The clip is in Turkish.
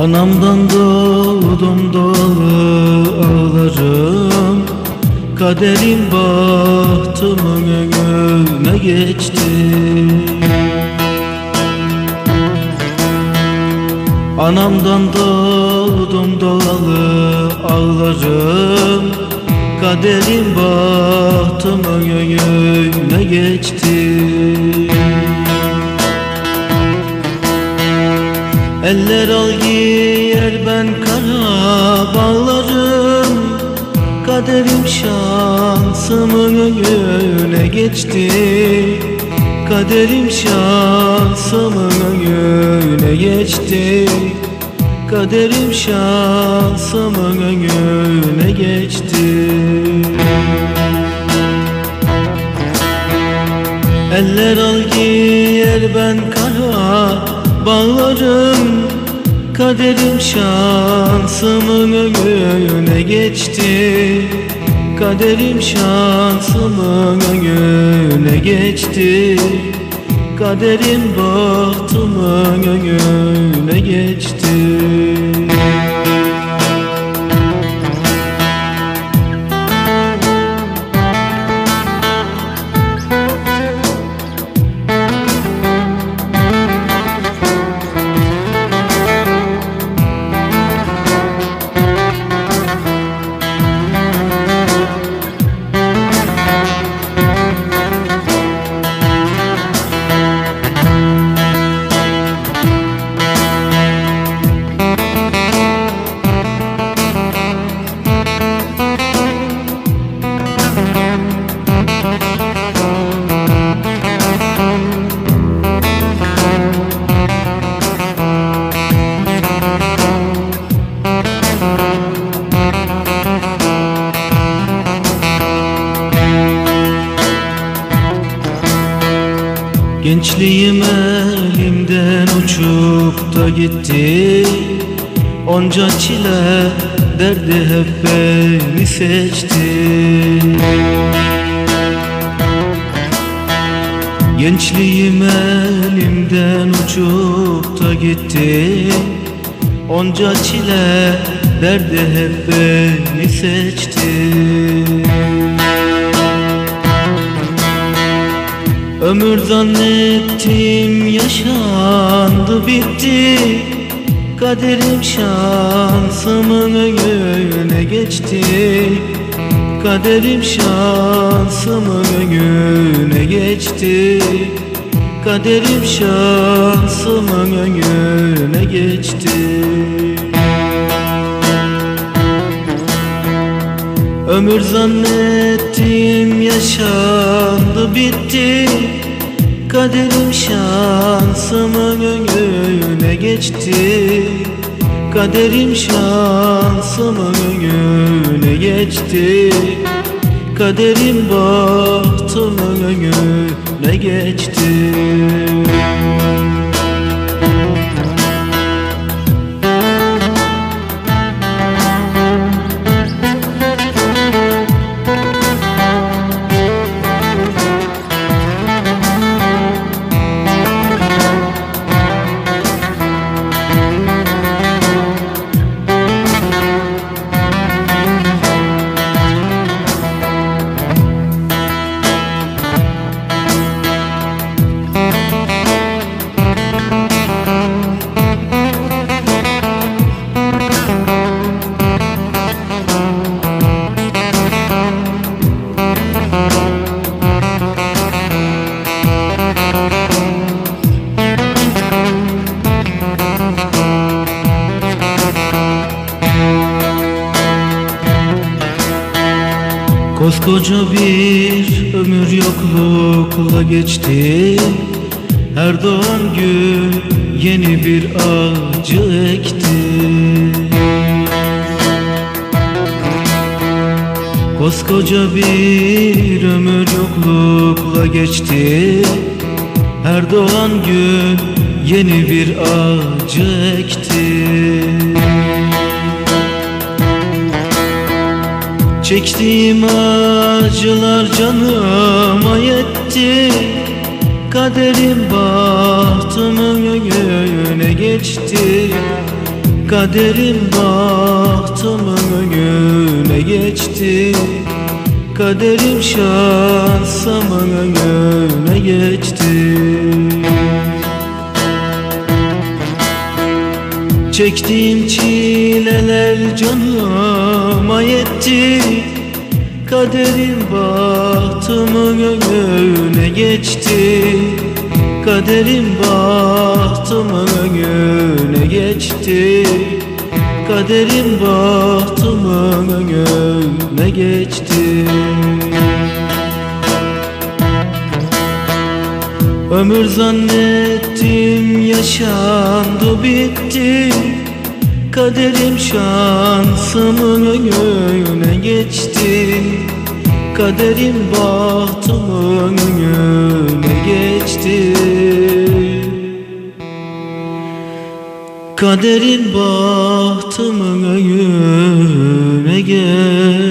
Anamdan doğdum doğru ağlarım Kaderim bahtımın önüme geçti. Anamdan doğdum doğalı ağlarım Kaderim bahtımın önüne geçti. Eller al giyer ben kara bağlarım. Kaderim şansımın önüne geçti. Kaderim şansımın önüne geçti. Kaderim şansımın önüne geçti. Eller al giyer ben kara bağlarım Kaderim şansımın önüne geçti. Kaderim şansımın önüne geçti. Kaderim bahtımın önüne geçti Gençliğim elimden uçup da gitti. Onca çile derdi hep beni seçti. Gençliğim elimden uçup da gitti. Onca çile derdi hep beni seçti Ömür zannettim yaşandı bitti. Kaderim şansımın önüne geçti. Kaderim şansımın önüne geçti. Kaderim şansımın önüne geçti. Ömür zannettim yaşandı bitti Kaderim şansımın önüne geçti. Kaderim şansımın önüne geçti. Kaderim bahtımın önüne geçti Koskoca bir ömür yoklukla geçti. Her doğan gün yeni bir acı ekti. Koskoca bir ömür yoklukla geçti. Her doğan gün yeni bir acı ekti Çektiğim acılar canıma yetti. Kaderim bahtımın önüne geçti. Kaderim bahtımın önüne geçti. Kaderim şansımın önüne geçti Çektiğim çileler canıma yetti. Kaderim bahtımın önüne geçti. Kaderim bahtımın önüne geçti. Kaderim bahtımın önüne geçti Ömür zannettim yaşandı bitti. Kaderim şansımın önüne geçti. Kaderim bahtımın önüne geçti. Kaderin bahtımın önüne geçti